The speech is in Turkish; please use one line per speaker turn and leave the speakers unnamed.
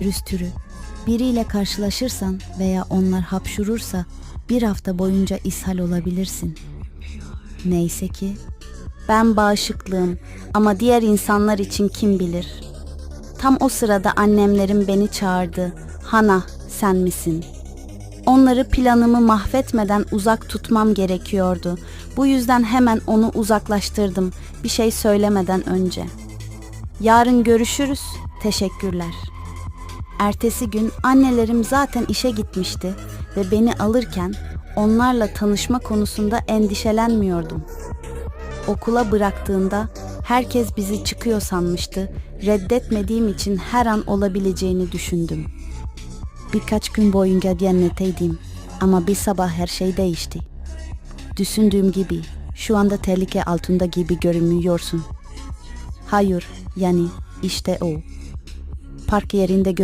virüs türü. Biriyle karşılaşırsan veya onlar hapşurursa bir hafta boyunca ishal olabilirsin. Neyse ki ben bağışıklığım ama diğer insanlar için kim bilir. Tam o sırada annemlerim beni çağırdı. Hana sen misin? Onları planımı mahvetmeden uzak tutmam gerekiyordu. Bu yüzden hemen onu uzaklaştırdım bir şey söylemeden önce. Yarın görüşürüz. Teşekkürler. Ertesi gün annelerim zaten işe gitmişti ve beni alırken onlarla tanışma konusunda endişelenmiyordum. Okula bıraktığında herkes bizi çıkıyor sanmıştı. Reddetmediğim için her an olabileceğini düşündüm. Birkaç gün boyunca cennetteydim ama bir sabah her şey değişti. Düşündüğüm gibi şu anda tehlike altında gibi görünüyorsun. Hayır, yani işte o. Park yerinde göz